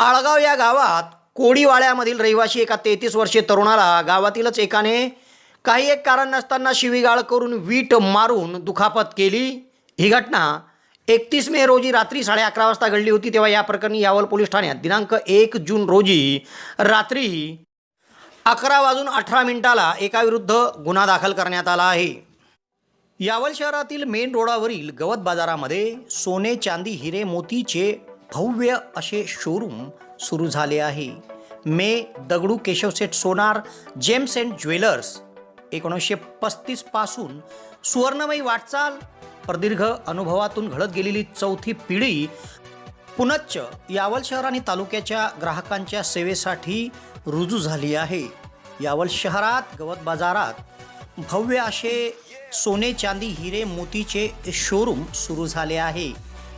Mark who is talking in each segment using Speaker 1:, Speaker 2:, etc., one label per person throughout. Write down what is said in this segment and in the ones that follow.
Speaker 1: आळगाव या गावात कोडीवाड्यामधील रहिवासी एका तेहतीस वर्षीय तरुणाला गावातीलच एकाने काही एक कारण नसताना शिवीगाळ करून वीट मारून दुखापत केली. ही घटना एकतीस मे रोजी रात्री साडे अकरा वाजता घडली होती तेव्हा या प्रकरणी यावल पोलीस ठाण्यात. दिनांक एक जून रोजी रात्री अकरा वाजून अठरा मिनिटाला एकाविरुद्ध गुन्हा दाखल करण्यात आला आहे. यावल शहरातील मेन रोडावरील गवत बाजारामध्ये सोने चांदी हिरे मोतीचे भव्य असे शोरूम सुरू झाले आहे. मे Dagdu Keshavsheth Sonar gems and jewellers एकोणीसशे पस्तीसपासून सुवर्णमयी वाटचाल प्रदीर्घ अनुभवातून घडत गेलेली चौथी पिढी पुनच्च यावल शहर आणि तालुक्याच्या ग्राहकांच्या सेवेसाठी रुजू झाली आहे. यावल शहरात गवत बाजारात भव्य असे सोने चांदी हिरे मोतीचे शोरूम सुरू झाले आहे.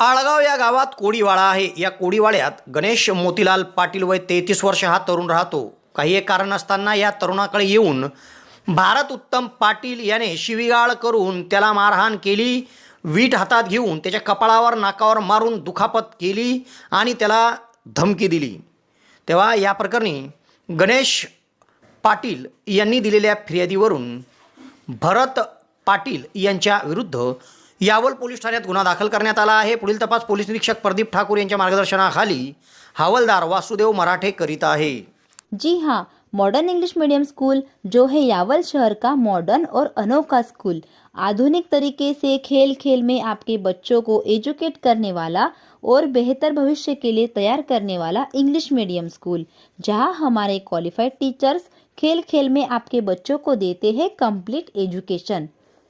Speaker 1: आळगाव या गावात कोडीवाडा आहे. या कोडीवाड्यात गणेश मोतीलाल पाटील वय तेहतीस वर्ष हा तरुण राहतो. काही एक कारण असताना या तरुणाकडे येऊन भारत उत्तम पाटील याने शिवीगाळ करून त्याला मारहाण केली. वीट हातात घेऊन त्याच्या कपाळावर नाकावर मारून दुखापत केली आणि त्याला धमकी दिली. तेव्हा या प्रकरणी गणेश पाटील यांनी दिलेल्या फिर्यादीवरून भरत पाटील यांच्या विरुद्ध यावल पोलीस ठाण्यात गुन्हा दाखल करण्यात आला आहे. पुढील तपास पोलीस निरीक्षक प्रदीप ठाकूर यांच्या मार्गदर्शनाखाली हवालदार वासुदेव मराठे करीत आहे.
Speaker 2: जी हाँ मॉडर्न इंग्लिश मीडियम स्कूल जो है यावल शहर का मॉडर्न और अनोखा स्कूल आधुनिक तरीके से खेल खेल में आपके बच्चों को एजुकेट करने वाला और बेहतर भविष्य के लिए तैयार करने वाला इंग्लिश मीडियम स्कूल जहां हमारे क्वालिफाइड टीचर्स खेल खेल में आपके बच्चों को देते हैं कंप्लीट एजुकेशन